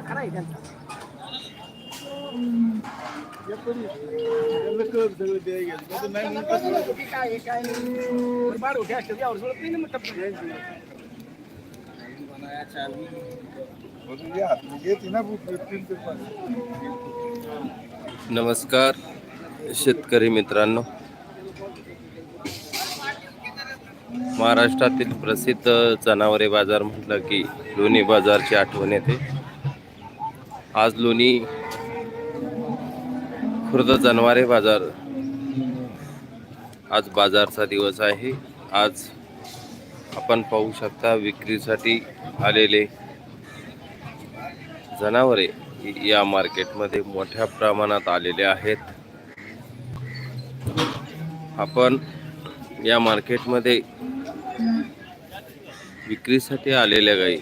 खरा आहे त्यांचा काय काय नाही. बाळ होते असते, यावर सोडत नाही मग नमस्कार शेतकरी मित्रांनो महाराष्ट्रातील प्रसिद्ध जनावरे बाजार म्हटलं की लोणी बाजारची आठवण येते आज लोणी खुर्द जनवारे बाजार. आज बाजारचा दिवस आहे. आज आपण पाहू शकता विक्रीसाठी आलेले जनावरे या मार्केटमध्ये मोठ्या प्रमाणात आलेले आहेत. आपण या मार्केटमध्ये विक्रीसाठी आलेल्या गाई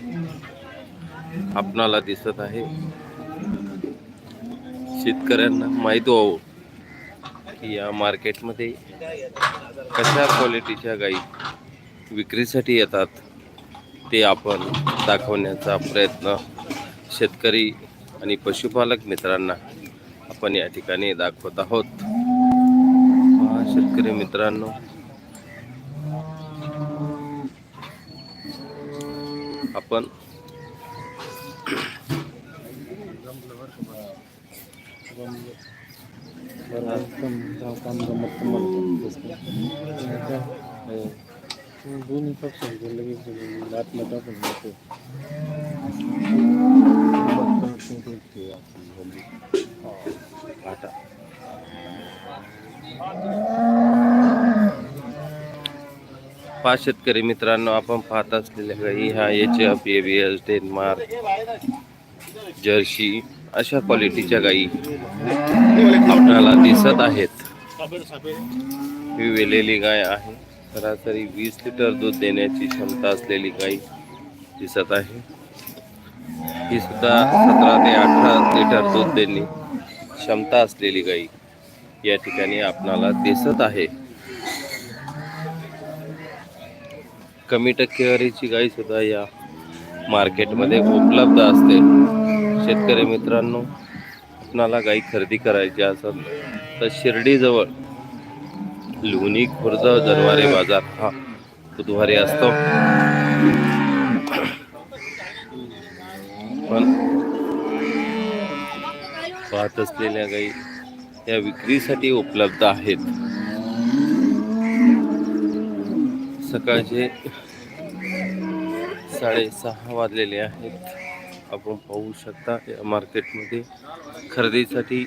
आपणाला दिसत आहे. शेतकऱ्यांना माहीत व्हावं की या मार्केटमध्ये कशा क्वालिटीच्या गाई विक्रीसाठी येतात ते आपण दाखवण्याचा प्रयत्न शेतकरी आणि पशुपालक मित्रांना आपण या ठिकाणी दाखवत आहोत. शेतकरी मित्रांनो. आपण दोन्ही पक्षांचे लगेच बातम्या टाकून देतो पाच शेतकरी मित्रांनो आपण पाहत असलेल्या गाई हा H F A B S Denmark jersey अशा क्वालिटीच्या गाई आपल्याला दिसत आहेत. ही वेलेली गाय आहे. सरासरी वीस लिटर दूध देण्याची क्षमता असलेली गाय दिसत आहे. ही सुद्धा सतरा ते अठरा लिटर दूध देणे क्षमता असलेली गाई या ठिकाणी आपणाला दिसत आहे. कमी टक्केवारीची गाई सुद्धा या मार्केटमध्ये उपलब्ध असते. शेतकरी मित्रांनो आपणाला गाई खरेदी करायची असेल तर शिर्डीजवळ लोणी खुर्द जनवारी बाजार हा बुधवारी असतो. पण पाहत असलेल्या गाई या विक्रीसाठी उपलब्ध आहेत. सकाळचे साडेसहा वाजलेले आहेत. आपण पाहू शकता या मार्केटमध्ये खरेदीसाठी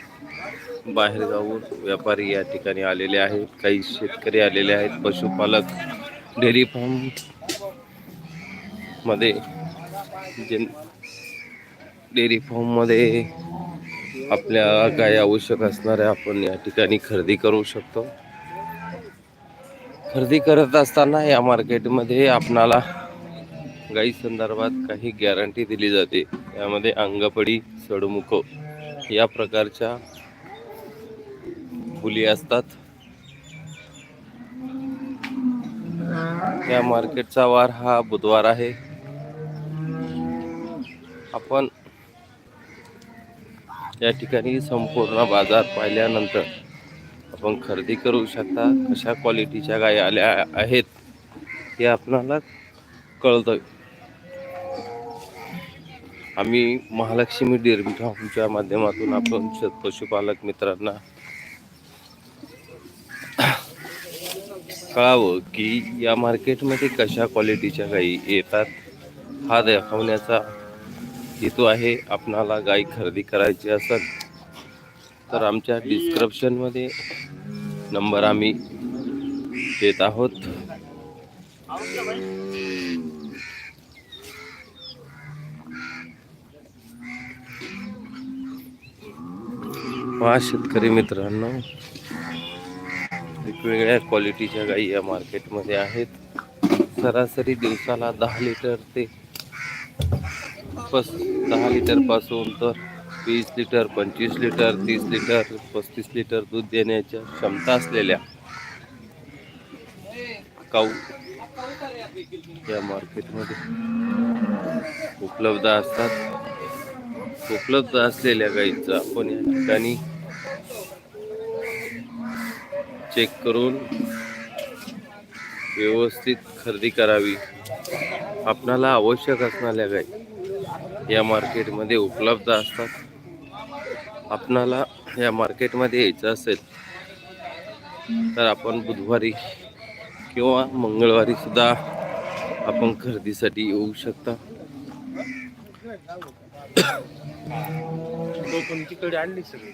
बाहेरगावून व्यापारी या ठिकाणी आलेले आहेत. काही शेतकरी आलेले आहेत. पशुपालक डेअरी फार्ममध्ये जे डेअरी फार्ममध्ये आपल्या काय आवश्यक असणाऱ्या आपण या ठिकाणी खरेदी करू शकतो. खरेदी करत असताना या मार्केटमध्ये आपणाला गाई संदर्भात काही गॅरंटी दिली जाते. यामध्ये अंगपडी सडमुख या प्रकारच्या फुली असतात. या मार्केटचा वार हा बुधवार आहे. आपण या ठिकाणी संपूर्ण बाजार पाहिल्यानंतर आपण खरेदी करू शकता. कशा क्वालिटीच्या गाय आल्या आहेत हे आपणाला कळतं आम्ही महालक्ष्मी डेअरी फार्मच्या माध्यमातून आपण पशुपालक मित्रांना कळावं की या मार्केटमध्ये कशा क्वालिटीच्या गाई येतात हा दाखवण्याचा हेतू आहे आपणाला गाई खरेदी करायची असेल तर आमच्या डिस्क्रिप्शनमध्ये नंबर आम्ही देत आहोत. पहा शेतकरी मित्रांनो. वेगवेगळ्या क्वालिटीच्या गाई या मार्केटमध्ये आहेत. सरासरी दिवसाला दहा लिटर ते पस दहा लिटरपासून तर वीस लिटर पंचवीस लिटर तीस लिटर पस्तीस लिटर दूध देण्याच्या क्षमता असलेल्या काऊ या मार्केटमध्ये उपलब्ध असतात. उपलब्ध असलेल्या गाईंचा आपण या ठिकाणी चेक करून व्यवस्थित खरेदी करावी. आपणाला आवश्यक असणाऱ्या गाई या मार्केटमध्ये उपलब्ध असतात. आपणाला या मार्केटमध्ये यायचं असेल तर आपण बुधवारी किंवा मंगळवारी सुद्धा आपण खरेदीसाठी येऊ शकता. आणली सगळी.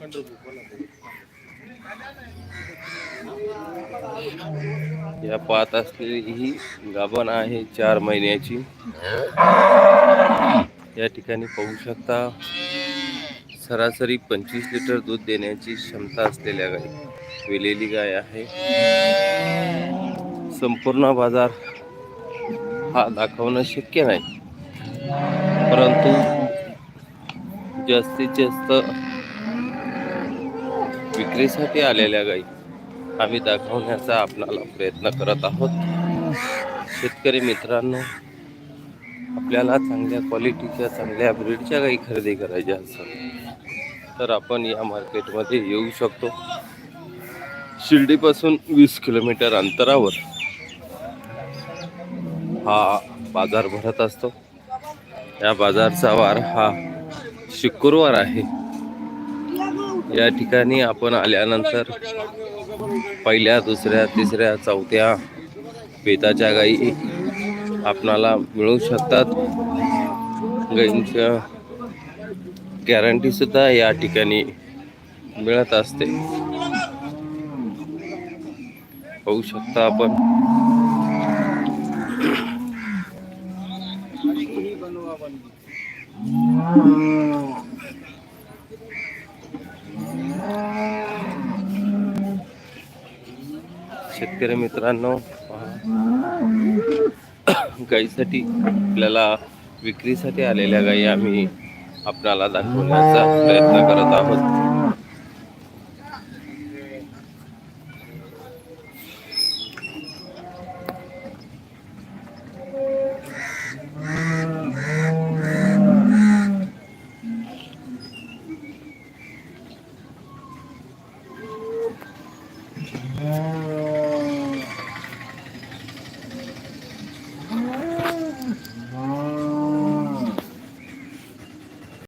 पंढरपूर या पाहत असलेली ही गाभण आहे चार महिन्याची. या ठिकाणी पाहू शकता सरासरी पंचवीस लिटर दूध देण्याची क्षमता असलेल्या गाई वेलेली गाय आहे. संपूर्ण बाजार हा दाखवणं शक्य नाही. परंतु जास्तीत जास्त विक्रीसाठी आलेल्या गाई आम्ही दाखवण्याचा आपणाला प्रयत्न करत आहोत. शेतकरी मित्रांनो आपल्याला चांगल्या क्वालिटीच्या चांगल्या ब्रीडच्या गाई खरेदी करायच्या असतात तर आपण या मार्केटमध्ये येऊ शकतो. शिर्डीपासून वीस किलोमीटर अंतरावर हा बाजार भरत असतो. या बाजारचा वार हा शुक्रवार आहे. या ठिकाणी आपण आल्यानंतर पहिल्या दुसऱ्या तिसऱ्या चौथ्या बेताच्या गाई आपणाला मिळू शकतात. गाईंच्या गॅरंटीसुद्धा या ठिकाणी मिळत असते. पाहू शकता आपण. शेतकरी मित्रांनो गाईसाठी आपल्याला विक्रीसाठी आलेल्या गायी आम्ही आपणाला दाखवण्याचा प्रयत्न करत आहोत.